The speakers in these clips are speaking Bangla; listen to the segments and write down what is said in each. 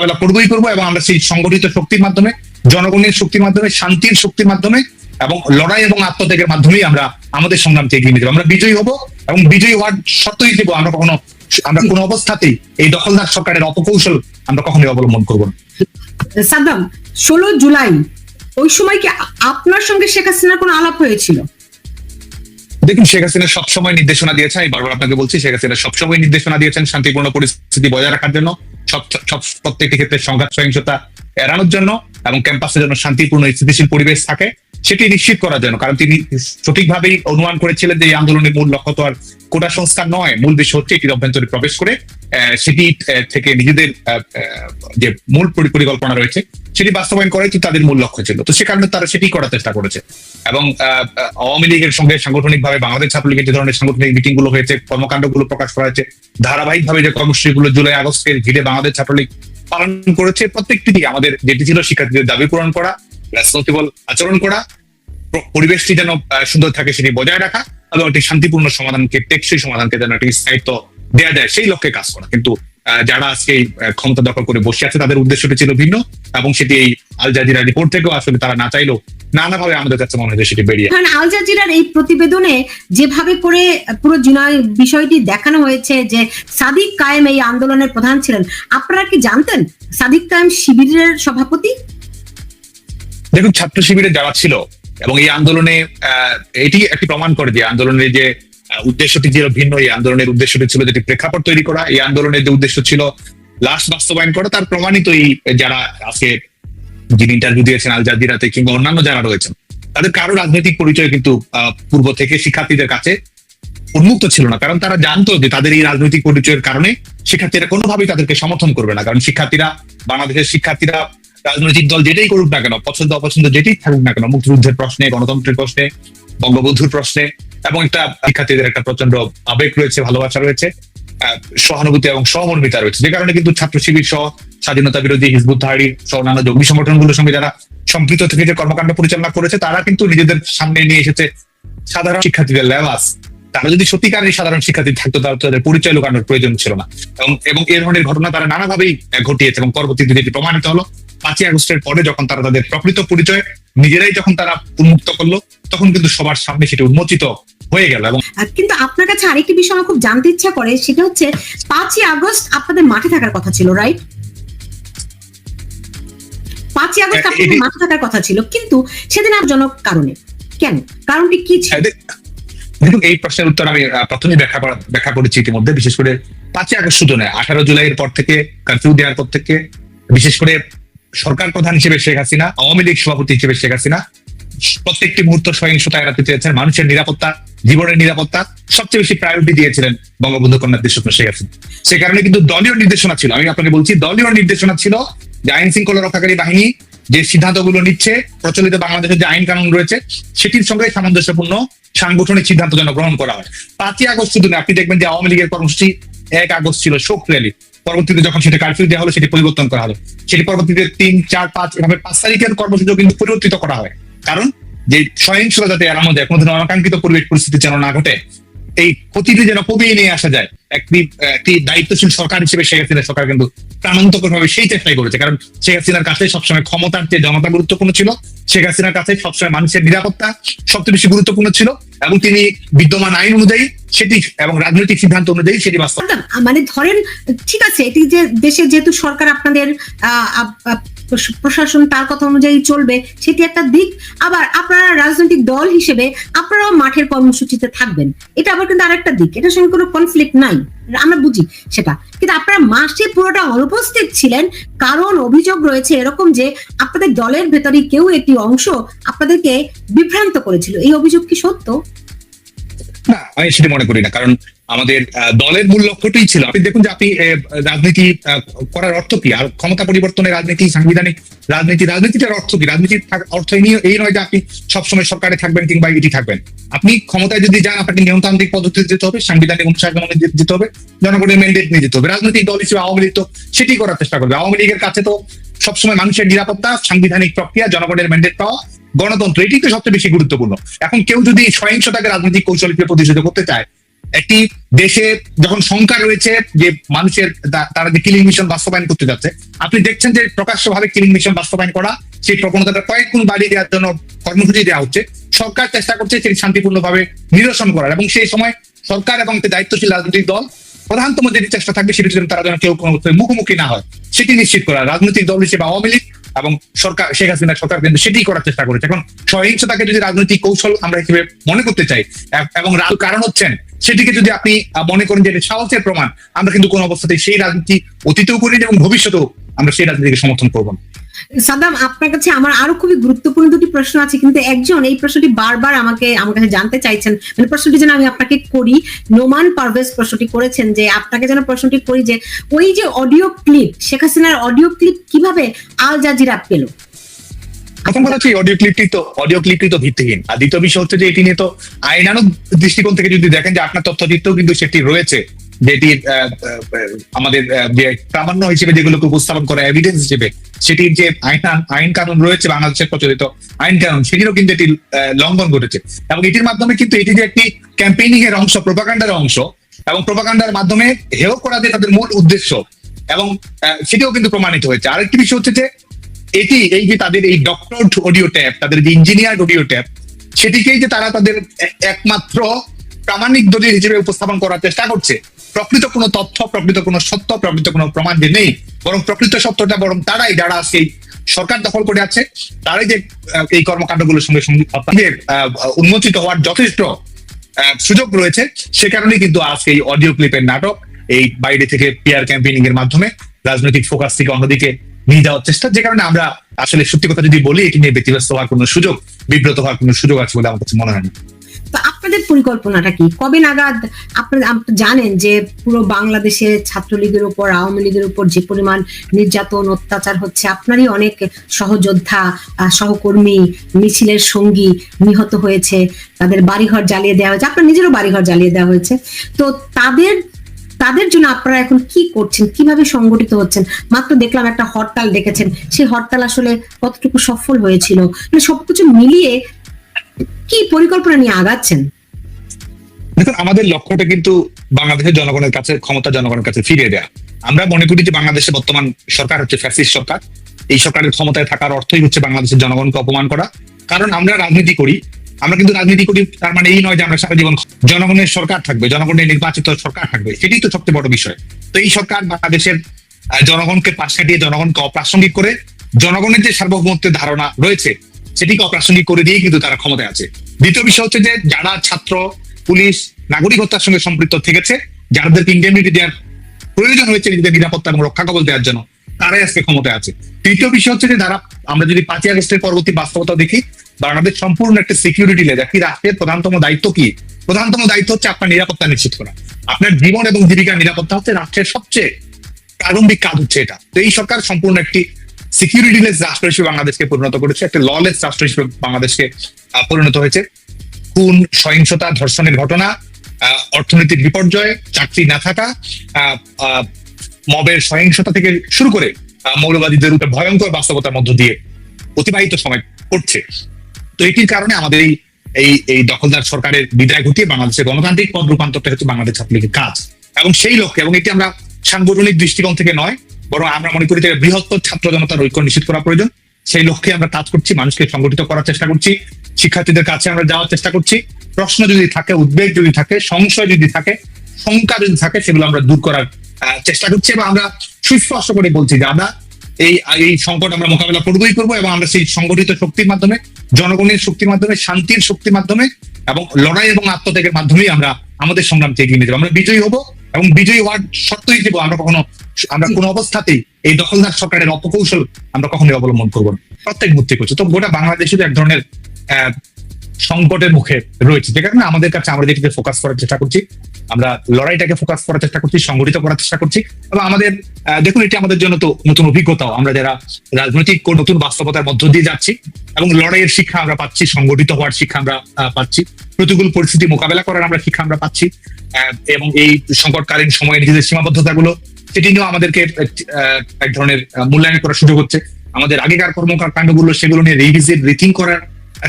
মোকাবেলা করবোই করব এবং আমরা সেই সংগঠিত শক্তির মাধ্যমে জনগণের শক্তির মাধ্যমে শান্তির শক্তির মাধ্যমে এবং লড়াই এবং আত্মত্যাগের মাধ্যমেই আমরা আমাদের সংগ্রামকে এগিয়ে যাব। আমরা বিজয়ী হব এবং বিজয়ী হওয়ার শর্ত হিসেবে আমরা কখনো আমরা কোনো অবস্থাতেই এই দখলদার সরকারের অপকৌশল আমরা কখনোই অবলম্বন করব না। সাদ্দাম ষোলো জুলাই ওই সময় কি আপনার সঙ্গে শেখ হাসিনার কোনো আলাপ হয়েছিল? দেখুন শেখ হাসিনা সবসময় নির্দেশনা দিয়েছেন আমি বারবার আপনাকে বলছি শেখ হাসিনা সবসময় নির্দেশনা দিয়েছেন শান্তিপূর্ণ পরিস্থিতি বজায় রাখার জন্য। সব সব প্রত্যেকটি ক্ষেত্রে সংঘাত, সহিংসতা এড়ানোর জন্য এবং ক্যাম্পাসে যেন শান্তিপূর্ণ স্থিতিশীল পরিবেশ থাকে, সেটি নিশ্চিত করার জন্য। কারণ তিনি সঠিকভাবেই অনুমান করেছিলেন যে এই আন্দোলনের মূল লক্ষ্য তো আর কোটা সংস্কার নয়, মূল বিষয় হচ্ছে এটির অভ্যন্তরে প্রবেশ করে সেটি থেকে নিজেদের যে মূল পরিকল্পনা রয়েছে, সেটি বাস্তবায়ন করাই তাদের মূল লক্ষ্য ছিল। তো সে কারণে তারা সেটি করার চেষ্টা করেছে। এবং আওয়ামী লীগের সঙ্গে সাংগঠনিকভাবে বাংলাদেশ ছাত্রলীগের যে ধরনের সাংগঠনিক মিটিংগুলো হয়েছে, কর্মকাণ্ডগুলো প্রকাশ করা হয়েছে ধারাবাহিকভাবে যে কর্মসূচিগুলো জুলাই আগস্টের ঘিরে বাংলাদেশ ছাত্রলীগ পালন করেছে, প্রত্যেকটি আমাদের যেটি ছিল শিক্ষার্থীদের দাবি পূরণ করা রেসপন্সিবল আচরণ করা পরিবেশটি যেন সুন্দর থাকে সেটি বজায় রাখা, এবং একটি শান্তিপূর্ণ সমাধানকে, টেকসই সমাধানকে যেন একটি স্থায়িত্ব দেওয়া যায় সেই লক্ষ্যে কাজ করা। কিন্তু যারা আজকে এই ক্ষমতা দখল করে বসে আছে তাদের উদ্দেশ্যটি ছিল ভিন্ন এবং সেটি এই আল জাজিরা রিপোর্ট থেকেও আসলে তারা না চাইলেও নানাভাবে আমাদের কাছে মনে হয় সেটি বেরিয়ে কারণ আল জাজিরার এই প্রতিবেদনে যেভাবে করে পুরো জুলাই বিষয়টি দেখানো হয়েছে যে সাদিক কায়েম এই আন্দোলনের প্রধান ছিলেন আপনারা কি জানতেন সাদিক কায়েম শিবিরের সভাপতি? দেখুন ছাত্র শিবিরে যারা ছিল এবং এই আন্দোলনে আহ, এটি একটি প্রমাণ করে যে আন্দোলনের যে উদ্দেশ্যটি ছিল ভিন্ন, এই আন্দোলনের উদ্দেশ্যটি ছিল যেটি প্রেক্ষাপট তৈরি করা। এই আন্দোলনের যে উদ্দেশ্য ছিল লাস্ট বাস্তবায়ন করা, তার প্রমাণিত এই যারা আজকে যিনি ইন্টারভিউ দিয়েছেন আল জাজিরাতে কিংবা অন্যান্য যারা রয়েছেন, তাদের কারও রাজনৈতিক পরিচয় কিন্তু পূর্ব থেকে শিক্ষার্থীদের কাছে উন্মুক্ত ছিল না। কারণ তারা জানতো যে তাদের এই রাজনৈতিক পরিচয়ের কারণে শিক্ষার্থীরা কোনোভাবেই তাদেরকে সমর্থন করবে না। কারণ শিক্ষার্থীরা, বাংলাদেশের শিক্ষার্থীরা রাজনৈতিক দল যেটাই করুক না কেন পছন্দ অপছন্দ যেটাই থাকুক না কেন, মুক্তিযুদ্ধের প্রশ্নে, গণতন্ত্রের প্রশ্নে, বঙ্গবন্ধুর প্রশ্নে এবং একটা শিক্ষার্থীদের একটা প্রচণ্ড আবেগ রয়েছে, ভালোবাসা রয়েছে সহানুভূতি এবং সহমর্মিতা রয়েছে। যে কারণে কিন্তু ছাত্র শিবির সহ স্বাধীনতা বিরোধী হিজবুত তাহারির সহ অন্যান্য জঙ্গি সংগঠনগুলোর সঙ্গে যারা সম্পৃক্ত থেকে যে কর্মকাণ্ড পরিচালনা করেছে, তারা কিন্তু নিজেদের সামনে নিয়ে এসেছে সাধারণ শিক্ষার্থীদের লেবাস। তারা যদি সত্যিকারের সাধারণ শিক্ষার্থী থাকতো, তাহলে তাদের পরিচয় লুকানোর প্রয়োজন ছিল না। এবং এবং এই ধরনের ঘটনা তারা নানাভাবেই ঘটিয়েছে এবং পরবর্তীতে যেটি প্রমাণিত হলো, পাঁচই আগস্টের পরে যখন তারা তাদের প্রকৃত পরিচয় নিজেরাই যখন তারা উন্মুক্ত করল, তখন কিন্তু সবার সামনে সেটি উন্মোচিত হয়ে গেল এবং কিন্তু আপনার কাছে আরেকটি বিষয় আমার খুব জানতে ইচ্ছা করে সেটা হচ্ছে পাঁচই আগস্ট আপনাদের মাঠে থাকার কথা ছিল রাইট পাঁচই আগস্ট আপনাদের মাঠে থাকার কথা ছিল কিন্তু সেদিন আপজনক কারণে। কেন? কারণটি কি ছিল? দেখুন এই প্রশ্নের উত্তর আমি আহ, প্রথমেই ব্যাখ্যা ব্যাখ্যা করেছি ইতিমধ্যে বিশেষ করে পাঁচই আগস্ট শুধু নয় আঠারো জুলাইয়ের পর থেকে কারফিউ দেওয়ার পর থেকে বিশেষ করে সরকার প্রধান হিসেবে শেখ হাসিনা আওয়ামী লীগ সভাপতি হিসেবে শেখ হাসিনা প্রত্যেকটি মুহূর্ত সহিংসতা এড়াতে চেয়েছেন। মানুষের নিরাপত্তা, জীবনের নিরাপত্তা সবচেয়ে বেশি প্রায়োরিটি দিয়েছিলেন বঙ্গবন্ধু কন্যা দেশরত্ন শেখ হাসিনা। সে কারণে কিন্তু দলীয় নির্দেশনা ছিল। আমি আপনাকে বলছি, দলীয় নির্দেশনা ছিল যে আইন শৃঙ্খলা রক্ষাকারী বাহিনী যে সিদ্ধান্তগুলো নিচ্ছে, প্রচলিত বাংলাদেশের যে আইন কানুন রয়েছে, সেটির সঙ্গে সামঞ্জস্যপূর্ণ সাংগঠনিক সিদ্ধান্ত যেন গ্রহণ করা হয়। পাঁচই আগস্ট শুধু আপনি দেখবেন যে আওয়ামী লীগের কর্মসূচি এক আগস্ট ছিল শোক র্যালি। পরবর্তীতে যখন সেটা কারফিউ দেওয়া হলো, সেটি পরিবর্তন করা হলো। সেটি পরবর্তীতে তিন, চার, পাঁচ, এভাবে পাঁচ তারিখের কর্মসূচিও কিন্তু পরিবর্তিত করা হয়। কারণ যে সহিংসতা যাতে এড়ানো যায় কোনো ধরনের অনাকাঙ্ক্ষিত পরিবেশ পরিস্থিতি যেন না ঘটে, এই ক্ষতিটি যেন কমিয়ে নিয়ে আসা যায়, একটি একটি দায়িত্বশীল সরকার হিসেবে শেখ হাসিনা সরকার কিন্তু প্রাণান্তকর ভাবে সেই চেষ্টাই করেছে। কারণ শেখ হাসিনার কাছে সবসময় ক্ষমতার চেয়ে জনতা গুরুত্বপূর্ণ ছিল, শেখ হাসিনার কাছে সবসময় মানুষের নিরাপত্তা সবচেয়ে বেশি গুরুত্বপূর্ণ ছিল, এবং তিনি বিদ্যমান আইন অনুযায়ী সেটি এবং রাজনৈতিক সিদ্ধান্ত অনুযায়ী সেটি বাস্তব মানে ধরেন, ঠিক আছে, এটি যে দেশে যেহেতু সরকার আপনাদের প্রশাসন তার কথা অনুযায়ী চলবে, সেটি একটা দিক। আবার আপনারা রাজনৈতিক দল হিসেবে আপনারাও মাঠের কর্মসূচিতে থাকবেন। এটা আবার কিন্তু আরেকটা দিক। এটার সঙ্গে কোনো কনফ্লিক্ট নাই। আমরা বুঝি সেটা। কিন্তু আপনারা মাসে পুরোটা অনুপস্থিত ছিলেন, কারণ অভিযোগ রয়েছে এরকম যে আপনাদের দলের ভেতরে কেউ একটি অংশ আপনাদেরকে বিভ্রান্ত করেছিল। এই অভিযোগ কি সত্য? না, আমি সেটা মনে করি না। কারণ আমাদের দলের মূল লক্ষ্যটাই ছিল। আপনি দেখুন যে আপনি রাজনীতি করার অর্থ কি? আর ক্ষমতা পরিবর্তনের রাজনীতি, সাংবিধানিক রাজনীতি, রাজনীতিটার অর্থ কি? রাজনীতির অর্থ এই নিয়ে যে আপনি সবসময় সরকারে থাকবেন কিংবা এটি থাকবেন। আপনি ক্ষমতায় যদি যান, আপনাকে নিয়মতান্ত্রিক পদ্ধতিতে যেতে হবে, সাংবিধানিক অনুসারে যেতে- হবে, জনগণের ম্যান্ডেট নিয়ে যেতে হবে। রাজনৈতিক দল হিসেবে আওয়ামী লীগ তো সেটি করার চেষ্টা করবে। আওয়ামী লীগের কাছে তো সবসময় মানুষের নিরাপত্তা, সাংবিধানিক প্রক্রিয়া, জনগণের ম্যান্ডেট পাওয়া, গণতন্ত্র এটি তো সবচেয়ে বেশি গুরুত্বপূর্ণ। এখন কেউ যদি সহিংসতাকে রাজনৈতিক কৌশল হিসেবে প্রতিষ্ঠিত করতে চায় একটি দেশে যখন শঙ্কা রয়েছে যে মানুষের তারা যে কিলিং মিশন বাস্তবায়ন করতে যাচ্ছে, আপনি দেখছেন যে প্রকাশ্যভাবে কিলিং মিশন বাস্তবায়ন করা, সেই প্রবণতাটা কয়েক গুণ বাড়িয়ে দেওয়ার জন্য কর্মসূচি দেওয়া হচ্ছে। সরকার চেষ্টা করছে সেটি শান্তিপূর্ণভাবে নিরসন করার এবং সেই সময় সরকার এবং দায়িত্বশীল রাজনৈতিক দল, প্রধানতম যেটি চেষ্টা থাকবে সেটি যেন তারা যেন কেউ কোনো মুখোমুখি না হয়, সেটি নিশ্চিত করা রাজনৈতিক দল হিসেবে আওয়ামী লীগ এবং সরকার, শেখ হাসিনা সরকার কিন্তু সেটি করার চেষ্টা করেছে। এখন সহিংসতাকে যদি রাজনৈতিক কৌশল আমরা হিসেবে মনে করতে চাই এবং কারণ হচ্ছেন সেটিকে যদি আপনি মনে করেন যে এটি সাহসের প্রমাণ, আমরা কিন্তু কোনো অবস্থাতেই সেই রাজনীতি অতীতেও করিনি এবং ভবিষ্যতেও আমরা সেই রাজনীতিকে সমর্থন করব না। সাদাম আপনার কাছে আমার আরও খুবই গুরুত্বপূর্ণ দুটি প্রশ্ন আছে, কিন্তু একজন এই প্রশ্নটি বারবার আমাকে, আমার কাছে জানতে চাইছেন। মানে প্রশ্নটি যেন আমি আপনাকে করি, নোমান পারভেজ প্রশ্নটি করেছেন যে, আপনাকে যেন প্রশ্নটি করি যে, ওই যে অডিও ক্লিপ, শেখ হাসিনার অডিও ক্লিপ কীভাবে আল জাজিরা পেল? প্রথম কথা হচ্ছে অডিও ক্লিপটি তো অডিও ক্লিপটি তো ভিত্তিহীন। আর দ্বিতীয় বিষয় হচ্ছে যে এটি নিয়ে তো আইনানুক দৃষ্টিকোণ থেকে যদি দেখেন যে আপনার তথ্যচিত্রেও কিন্তু সেটি রয়েছে যেটি আমাদের প্রামাণ্য হিসেবে যেগুলোকে উপস্থাপন করা এভিডেন্স হিসেবে, সেটির যে আইন আইন কানুন রয়েছে বাংলাদেশের প্রচলিত আইন কানুন, সেটিরও কিন্তু এটি লঙ্ঘন ঘটেছে। এবং এটির মাধ্যমে কিন্তু এটি যে একটি ক্যাম্পেইনিং এর অংশ, প্রোপাগান্ডার অংশ, এবং প্রোপাগান্ডার মাধ্যমে হেয় করা যে তাদের মূল উদ্দেশ্য, এবং সেটিও কিন্তু প্রমাণিত হয়েছে। আরেকটি বিষয় হচ্ছে যে এটি এই যে তাদের এই ডক্টর অডিও ট্যাপ তাদের যে ইঞ্জিনিয়ার অডিও ট্যাপ সেটিকেই যে তারা তাদের একমাত্র প্রামাণিক দলিল হিসেবে উপস্থাপন করার চেষ্টা করছে। প্রকৃত কোনো তথ্য, প্রকৃত কোনো সত্য, প্রকৃত কোনো প্রমাণ যে নেই, বরং প্রকৃত সত্যটা, বরং তারাই যারা সেই সরকার দখল করে আছে, তারাই যে এই কর্মকাণ্ডগুলোর সঙ্গে সঙ্গে উন্মোচিত হওয়ার যথেষ্ট সুযোগ রয়েছে। সে কারণেই কিন্তু আজকে এই অডিও ক্লিপের নাটক, এই বাইরে থেকে পিয়ার ক্যাম্পেইনিং এর মাধ্যমে রাজনৈতিক ফোকাস থেকে অন্যদিকে নিয়ে যাওয়ার চেষ্টা, যে কারণে আমরা আসলে সত্যি কথা যদি বলি, এটি নিয়ে ব্যতিব্যস্ত হওয়ার কোনো সুযোগ, বিব্রত হওয়ার কোনো সুযোগ আছে বলে আমার কাছে মনে হয় না। আপনাদের পরিকল্পনাটা কি? কবে নাগাদ আপনারা জানেন যে পুরো বাংলাদেশে ছাত্রলীগের উপর আওয়ামী লীগের উপর যে পরিমাণ নির্যাতন, অত্যাচার হচ্ছে, আপনারই অনেক সহযোদ্ধা সহকর্মী, মিছিলের সঙ্গী নিহত হয়েছে, তাদের বাড়িঘর জ্বালিয়ে দেওয়া হয়েছে, আপনার নিজেরও বাড়িঘর জ্বালিয়ে দেওয়া হয়েছে। তো তাদের তাদের জন্য আপনারা এখন কি করছেন? কীভাবে সংগঠিত হচ্ছেন? মাত্র দেখলাম একটা হরতাল ডেকেছেন। সেই হরতাল আসলে কতটুকু সফল হয়েছিল? মানে সবকিছু মিলিয়ে কি পরিকল্পনা নিয়ে আগাচ্ছেন? দেখুন, আমাদের লক্ষ্যটা কিন্তু বাংলাদেশের জনগণের কাছে ক্ষমতা জনগণের কাছে ফিরিয়ে দেয়া। আমরা মনে করি যে বাংলাদেশে বর্তমান সরকার হচ্ছে ফ্যাসিস্ট সরকার। এই সরকারের ক্ষমতায় থাকার অর্থই হচ্ছে বাংলাদেশের জনগণকে অপমান করা। কারণ আমরা রাজনীতি করি আমরা কিন্তু রাজনীতি করি, তার মানে এই নয় যে আমরা সারা জীবন জনগণের সরকার থাকবে, জনগণের নির্বাচিত সরকার থাকবে, সেটাই তো সবচেয়ে বড় বিষয়। তো এই সরকার বাংলাদেশের জনগণকে পাশ কাটিয়ে জনগণকে অপ্রাসঙ্গিক করে, জনগণের যে সার্বভৌমত্বের ধারণা রয়েছে, সেটিকে অপ্রাসঙ্গিক করে দিয়ে কিন্তু তারা ক্ষমতায় আছে। দ্বিতীয় বিষয় হচ্ছে যে যারা ছাত্র, পুলিশ নাগরিক হত্যার সঙ্গে সম্পৃক্ত থেকেছে, যাদেরকে ইন্ডেমনিটি দেওয়ার প্রয়োজন হয়েছে নিজেদের নিরাপত্তা এবং রক্ষা কবল দেওয়ার জন্য, তারাই আজকে ক্ষমতায় আছে। তৃতীয় বিষয় হচ্ছে যে যারা, আমরা যদি পাঁচই আগস্টের পরবর্তী বাস্তবতা দেখি বাংলাদেশ সম্পূর্ণ একটা সিকিউরিটি লেজ কি রাষ্ট্রের প্রধানতম দায়িত্ব কি? প্রধানতম দায়িত্ব হচ্ছে আপনার নিরাপত্তা নিশ্চিত করা। আপনার জীবন এবং জীবিকার নিরাপত্তা হচ্ছে রাষ্ট্রের সবচেয়ে প্রারম্ভিক কাজ হচ্ছে এটা। তো এই সরকার সম্পূর্ণ একটি সিকিউরিটি লেস রাষ্ট্র হিসেবে বাংলাদেশকে পরিণত করেছে, একটা ললেস রাষ্ট্র হিসেবে বাংলাদেশকে পরিণত হয়েছে। খুন, সহিংসতা, ধর্ষণের ঘটনা অর্থনৈতিক বিপর্যয়, চাকরি না থাকা মবের সহিংসতা থেকে শুরু করে মৌলবাদীদের উপরে ভয়ঙ্কর বাস্তবতার মধ্য দিয়ে অতিবাহিত সময় করছে। তো এটির কারণে আমাদের এই এই দখলদার সরকারের বিদায় ঘটিয়ে বাংলাদেশের গণতান্ত্রিক পদ রূপান্তরটা হচ্ছে বাংলাদেশ ছাত্রলীগের কাজ। এবং সেই লক্ষ্যে, এবং এটি আমরা সাংগঠনিক দৃষ্টিকোণ থেকে নয়, বরং আমরা মনে করি যে বৃহত্তর ছাত্র জনতার ঐক্য নিশ্চিত করা প্রয়োজন। সেই লক্ষ্যে আমরা কাজ করছি, মানুষকে সংগঠিত করার চেষ্টা করছি, শিক্ষার্থীদের কাছে আমরা যাওয়ার চেষ্টা করছি। প্রশ্ন যদি থাকে, উদ্বেগ যদি থাকে, সংশয় যদি থাকে, শঙ্কা যদি থাকে, সেগুলো আমরা দূর করার চেষ্টা করছি। এবং আমরা সুস্পষ্ট করে বলছি যে আমরা এই এই সংকট আমরা মোকাবেলা করবোই করব এবং আমরা সেই সংগঠিত শক্তির মাধ্যমে, জনগণের শক্তির মাধ্যমে, শান্তির শক্তির মাধ্যমে এবং লড়াই এবং আত্মত্যাগের মাধ্যমেই আমরা আমাদের সংগ্রামকে এগিয়ে নিয়ে যাব। আমরা বিজয়ী হব এবং বিজয়ী হওয়ার শর্ত হিসেবে আমরা কখনো, আমরা কোনো অবস্থাতেই এই দখলদার সরকারের অপকৌশল আমরা কখনোই অবলম্বন করব না। প্রত্যেক মুহূর্তে করছি। তো গোটা বাংলাদেশে এক ধরনের সংকটের মুখে রয়েছে। যে কারণে আমাদের কাছে আমরা যেটিকে ফোকাস করার চেষ্টা করছি আমরা লড়াইটাকে ফোকাস করার চেষ্টা করছি, সংগঠিত করার চেষ্টা করছি এবং আমাদের দেখুন এটি আমাদের জন্য তো নতুন অভিজ্ঞতাও। আমরা যারা রাজনৈতিক নতুন বাস্তবতার মধ্য দিয়ে যাচ্ছি এবং লড়াইয়ের শিক্ষা আমরা পাচ্ছি, সংগঠিত হওয়ার শিক্ষা আমরা পাচ্ছি, প্রতিকূল পরিস্থিতি মোকাবেলা করার আমরা শিক্ষা আমরা পাচ্ছি এবং এই সংকটকালীন সময়ে নিজেদের সীমাবদ্ধতাগুলো, সেটি নিয়েও আমাদেরকে এক ধরনের মূল্যায়ন করার সুযোগ হচ্ছে। আমাদের আগেকার কর্মকাণ্ডগুলো, সেগুলো নিয়ে রিভিজিট রিথিং করার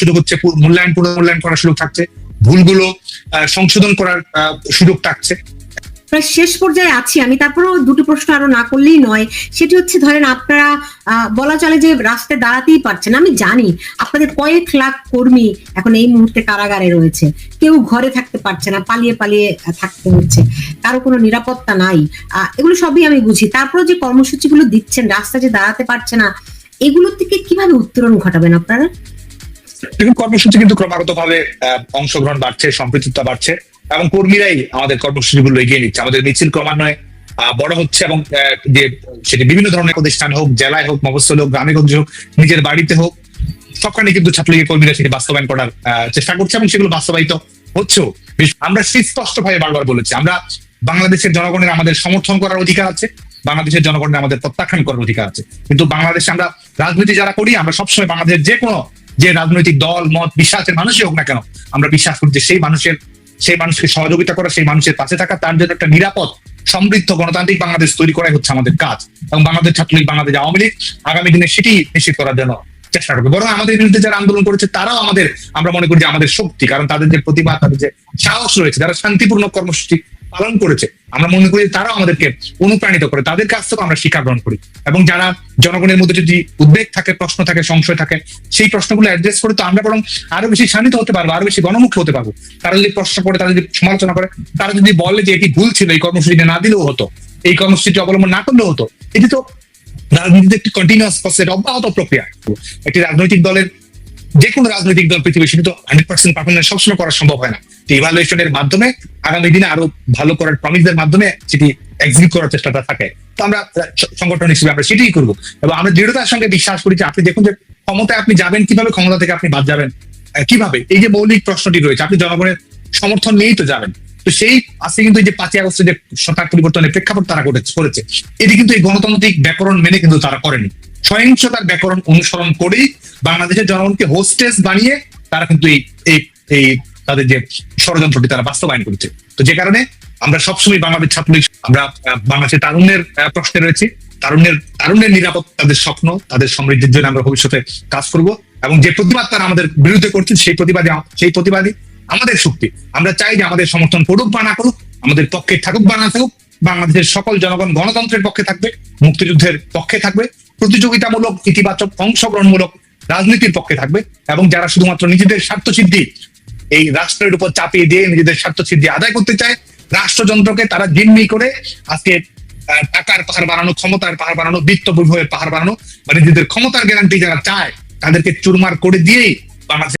সুযোগ হচ্ছে মূল্যায়ন, পুনর্মূল্যায়ন করার সুযোগ থাকছে। ভুলগুলো সংশোধন করার সুযোগ থাকছে। শেষ পর্যায়ে আছি আমি, তারপরেও দুটো প্রশ্ন আরও না করলেই নয়। সেটি হচ্ছে ধরেন আপনারা বলা চলে যে রাস্তায় দাঁড়াতেই পারছেন। আমি জানি আপনাদের কয়েক লাখ কর্মী এখন এই মুহূর্তে কারাগারে রয়েছে। কেউ ঘরে থাকতে পারছে না, পালিয়ে পালিয়ে থাকতে হচ্ছে। কারও কোনো নিরাপত্তা নাই। এগুলো সবই আমি বুঝি। তারপরে যে কর্মসূচিগুলো দিচ্ছেন, রাস্তায় যে দাঁড়াতে পারছে না, এগুলো থেকে কীভাবে উত্তরণ ঘটাবেন আপনারা? দেখুন, কর্মসূচি কিন্তু ক্রমাগত ভাবে অংশগ্রহণ বাড়ছে সম্পৃক্ততা বাড়ছে, এবং কর্মীরাই আমাদের কর্মসূচিগুলো এগিয়ে নিচ্ছে। আমাদের মিছিল ক্রমান্বয়ে বড় হচ্ছে এবং যে সেটি বিভিন্ন ধরনের প্রতিষ্ঠান হোক, জেলায় হোক, মফস্বল হোক, গ্রামে হোক, নিজের বাড়িতে হোক, সবখানে কিন্তু ছাত্রলীগের কর্মীরা সেটি বাস্তবায়ন করার চেষ্টা করছে এবং সেগুলো বাস্তবায়িত হচ্ছেও। আমরা সুস্পষ্ট ভাবে বারবার বলেছি, আমরা বাংলাদেশের জনগণের আমাদের সমর্থন করার অধিকার আছে, বাংলাদেশের জনগণের আমাদের প্রত্যাখ্যান করার অধিকার আছে। কিন্তু বাংলাদেশে আমরা রাজনীতি যারা করি, আমরা সবসময় বাংলাদেশের যে কোনো যে রাজনৈতিক দল, মত, বিশ্বাসের মানুষই হোক না কেন, আমরা বিশ্বাস করি যে সেই মানুষের, সেই মানুষকে সহযোগিতা করা, সেই মানুষের পাশে থাকা, তার জন্য একটা নিরাপদ, সমৃদ্ধ গণতান্ত্রিক বাংলাদেশ তৈরি করাই হচ্ছে আমাদের কাজ। এবং বাংলাদেশ ছাত্রলীগ, বাংলাদেশ আওয়ামী লীগ আগামী দিনে সেটি নিশ্চিত করার জন্য চেষ্টা করবে। বরং আমাদের বিরুদ্ধে যারা আন্দোলন করেছে, তারাও আমাদের, আমরা মনে করি যে আমাদের শক্তি, কারণ তাদের যে প্রতিভা, তাদের যে সাহস রয়েছে, যারা শান্তিপূর্ণ কর্মসূচি পালন করেছে। আমরা মনে করি তারাও আমাদেরকে অনুপ্রাণিত করে, তাদের কাছ থেকেও আমরা শিক্ষা গ্রহণ করি। এবং যারা জনগণের মধ্যে যদি উদ্বেগ থাকে, প্রশ্ন থাকে, সংশয় থাকে, সেই প্রশ্নগুলো অ্যাড্রেস করে তো আমরা বরং আরও বেশি শানিত হতে পারব, আরও বেশি গণমুখী হতে পারব। তারা যদি প্রশ্ন করে, তারা যদি সমালোচনা করে, তারা যদি বলে যে এটি ভুল ছিল, এই কর্মসূচিটা না দিলেও হতো, এই কর্মসূচিটি অবলম্বন না করলেও হতো, এটি তো রাজনীতিতে একটি কন্টিনিউয়াস প্রসেস অব্যাহত প্রক্রিয়া। একটি রাজনৈতিক দলের যে কোনো রাজনৈতিক দল পৃথিবীর সেটি তো হান্ড্রেড পার্সেন্ট পারফরমেন্স সবসময় করা সম্ভব হয় না। ইভালুয়েশনের মাধ্যমে আগামী দিনে আরও ভালো করার প্রমিসের মাধ্যমে সেটি এক্সিকিউট করার চেষ্টাটা থাকে। তো আমরা সংগঠন হিসেবে আমরা সেটাই করব। এবং আমরা দৃঢ়তার সঙ্গে বিশ্বাস করি যে আপনি দেখুন যে ক্ষমতায় আপনি যাবেন, কীভাবে ক্ষমতা থেকে আপনি বাদ যাবেন কীভাবে? এই যে মৌলিক প্রশ্নটি রয়েছে, আপনি জনগণের সমর্থন নিয়েই তো যাবেন। তো সেই আজকে কিন্তু যে পাঁচই আগস্টে যে সরকার পরিবর্তনের প্রেক্ষাপট তারা করেছে, এটি কিন্তু এই গণতান্ত্রিক ব্যাকরণ মেনে কিন্তু তারা করেনি। সহিংসতার ব্যাকরণ অনুসরণ করেই বাংলাদেশের জনগণকে হোস্টেস বানিয়ে তারা কিন্তু এই এই তাদের যে ষড়যন্ত্রটি তারা বাস্তবায়ন করেছে। তো যে কারণে আমরা সবসময় বাংলাদেশ ছাত্রলীগ, আমরা বাংলাদেশের তারুণ্যের প্রশ্নে রয়েছি। তারুণ্যের তারুণ্যের নিরাপদ তাদের স্বপ্ন, তাদের সমৃদ্ধির জন্য আমরা ভবিষ্যতে কাজ করব এবং যে প্রতিবাদ তারা আমাদের বিরুদ্ধে করছে সেই প্রতিবাদে, সেই প্রতিবাদী আমাদের শক্তি। আমরা চাই যে আমাদের সমর্থন করুক বা না করুক, আমাদের পক্ষে থাকুক বা না থাকুক, বাংলাদেশের সকল জনগণ গণতন্ত্রের পক্ষে থাকবে, মুক্তিযুদ্ধের পক্ষে থাকবে। প্রতিযোগিতামূলক, ইতিবাচক, অংশগ্রহণমূলক রাজনীতির পক্ষে থাকবে এবং যারা শুধুমাত্র নিজেদের স্বার্থ সিদ্ধি এই রাষ্ট্রের উপর চাপিয়ে দিয়ে নিজেদের স্বার্থ সিদ্ধি আদায় করতে চায়, রাষ্ট্রযন্ত্রকে তারা জিম্মি করে আজকে টাকার পাহাড় বানানো, ক্ষমতার পাহাড় বানানো বিত্ত বৈভবের পাহাড় বানানো বা নিজেদের ক্ষমতার গ্যারান্টি যারা চায়, তাদেরকে চুরমার করে দিয়েই বাংলাদেশ